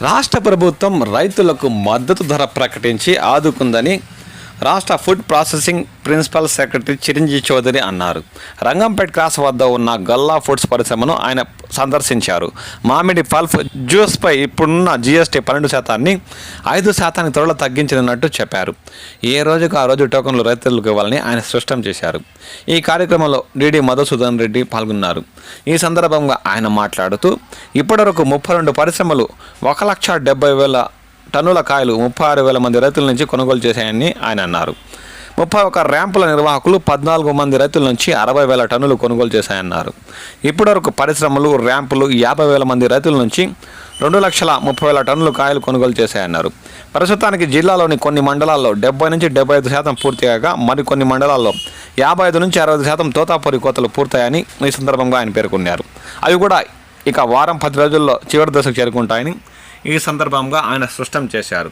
రాష్ట్ర ప్రభుత్వం రైతులకు మద్దతు ధర ప్రకటించి ఆదుకుందని రాష్ట్ర food processing principal secretary Chiranjeevi Chowdary అన్నారు. రంగంపేట్ క్రాస్ వద్ద ఉన్న గల్లా ఫుడ్స్ పరిశ్రమను ఆయన సందర్శించారు. మామిడి పల్ఫ్ జ్యూస్పై ఇప్పుడున్న జీఎస్టీ పన్నెండు శాతాన్ని ఐదు శాతానికి త్వరలో తగ్గించనున్నట్టు చెప్పారు. ఏ రోజుకు ఆ రోజు టోకన్లు రైతులకు ఇవ్వాలని ఆయన స్పష్టం చేశారు. ఈ కార్యక్రమంలో డిడి మధుసూదన్ రెడ్డి పాల్గొన్నారు. ఈ సందర్భంగా ఆయన మాట్లాడుతూ ఇప్పటివరకు ముప్పై రెండు పరిశ్రమలు ఒక లక్ష డెబ్బై వేల టన్నుల కాయలు ముప్పై ఆరు వేల మంది రైతుల నుంచి కొనుగోలు చేశాయని ఆయన అన్నారు. ముప్పై ఒక ర్యాంపుల నిర్వాహకులు పద్నాలుగు మంది రైతుల నుంచి అరవై వేల టన్నులు కొనుగోలు చేశాయన్నారు. ఇప్పటివరకు పరిశ్రమలు ర్యాంపులు యాభై వేల మంది రైతుల నుంచి రెండు లక్షల ముప్పై వేల టన్నులు కాయలు కొనుగోలు చేశాయన్నారు. ప్రస్తుతానికి జిల్లాలోని కొన్ని మండలాల్లో డెబ్బై నుంచి డెబ్బై ఐదు శాతం పూర్తి కాగా మరికొన్ని మండలాల్లో యాభై ఐదు నుంచి అరవై ఐదు శాతం తోతాపూరి కోతలు పూర్తయ్యాయని ఈ సందర్భంగా ఆయన పేర్కొన్నారు. అవి కూడా ఇక వారం పది రోజుల్లో చివరి దశకు చేరుకుంటాయని ఈ సందర్భంగా ఆయన స్పష్టం చేశారు.